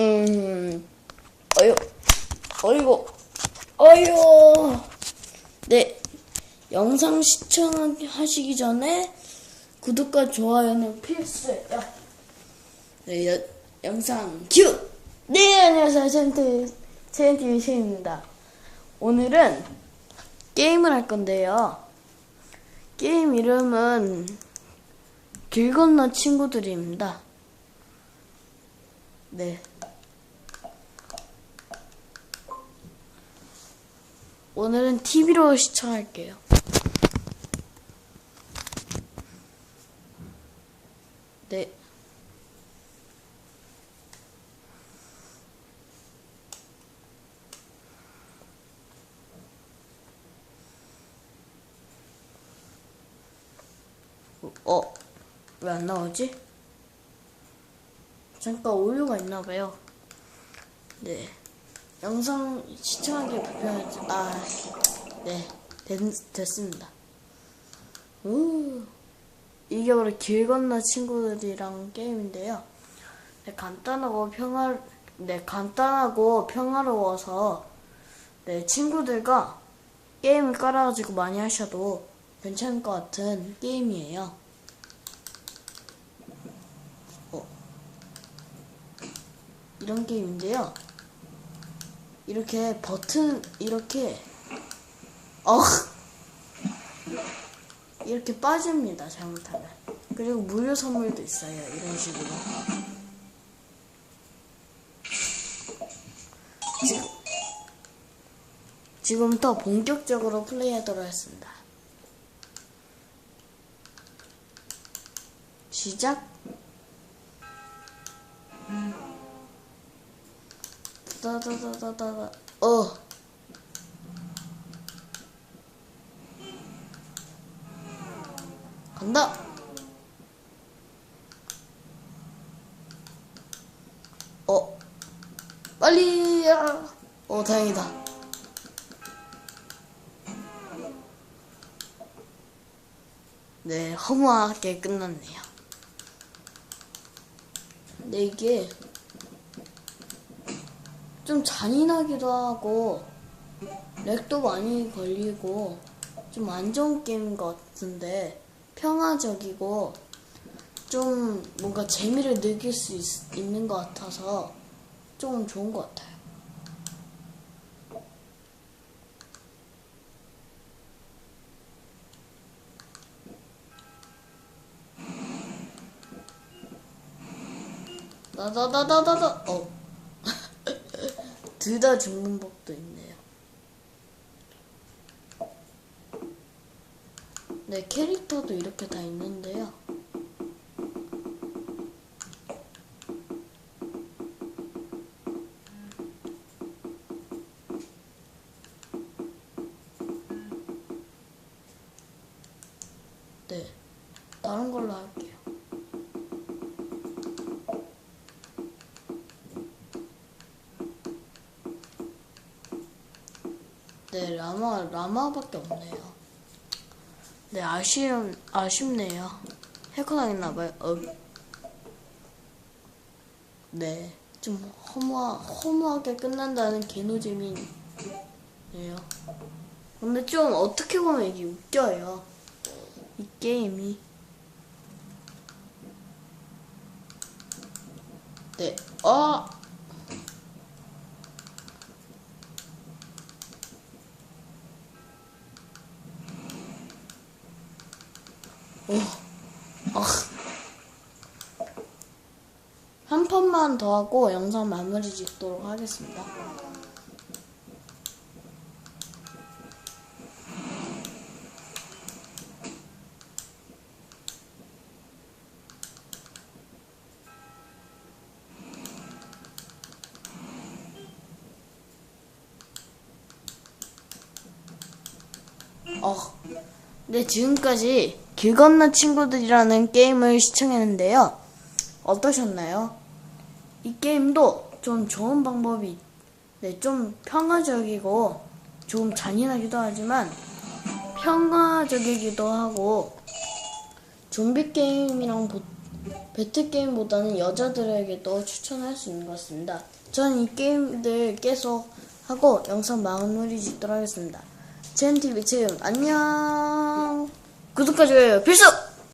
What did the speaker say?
음, 어유, 어이구, 어유. 네, 영상 시청하시기 전에 구독과 좋아요는 필수예요. 네, 여, 영상 큐! 네, 안녕하세요. 젠트, 젠트 쉐입니다. 오늘은 게임을 할 건데요. 게임 이름은 길 건너 친구들입니다. 네. 오늘은 TV로 시청할게요. 네. 어, 왜 안 나오지? 잠깐 오류가 있나봐요. 네. 영상 시청하기 불편하지. 아, 네. 됐, 됐습니다. 우, 이게 바로 길 건너 친구들이랑 게임인데요. 네, 간단하고 평화, 네, 간단하고 평화로워서, 네, 친구들과 게임을 깔아가지고 많이 하셔도 괜찮을 것 같은 게임이에요. 어. 이런 게임인데요. 이렇게 버튼 이렇게 어? 이렇게 빠집니다 잘못하면. 그리고 무료 선물도 있어요 이런 식으로. 지금 지금부터 본격적으로 플레이하도록 하겠습니다. 시작 따다다다다다. 어. 간다. 어. 빨리 야. 어 다행이다. 네 허무하게 끝났네요. 근데 이게 좀 잔인하기도 하고 렉도 많이 걸리고 좀 안 좋은 게임 같은데 평화적이고 좀 뭔가 재미를 느낄 수 있, 있는 것 같아서 좀 좋은 것 같아요. 나다다다다다 어. 둘 다 죽는 법도 있네요. 네, 캐릭터도 이렇게 다 있는데요. 네, 다른 걸로 할게요. 네, 라마, 라마밖에 없네요. 네, 아쉬, 아쉽네요. 해커 당했나봐요. 어. 네, 좀 허무하, 허무하게 끝난다는 개노잼이네요. 근데 좀 어떻게 보면 이게 웃겨요. 이 게임이. 네, 아! 어. 한 판만 더 하고 영상 마무리 짓도록 하겠습니다. 어. 네, 지금까지 길 건너 친구들이라는 게임을 시청했는데요. 어떠셨나요? 이 게임도 좀 좋은 방법이, 네, 좀 평화적이고, 좀 잔인하기도 하지만, 평화적이기도 하고, 좀비 게임이랑 보- 배트 게임보다는 여자들에게도 추천할 수 있는 것 같습니다. 전 이 게임들 계속 하고 영상 마무리 짓도록 하겠습니다. 젠TV 채용 안녕 구독과 좋아요 필수!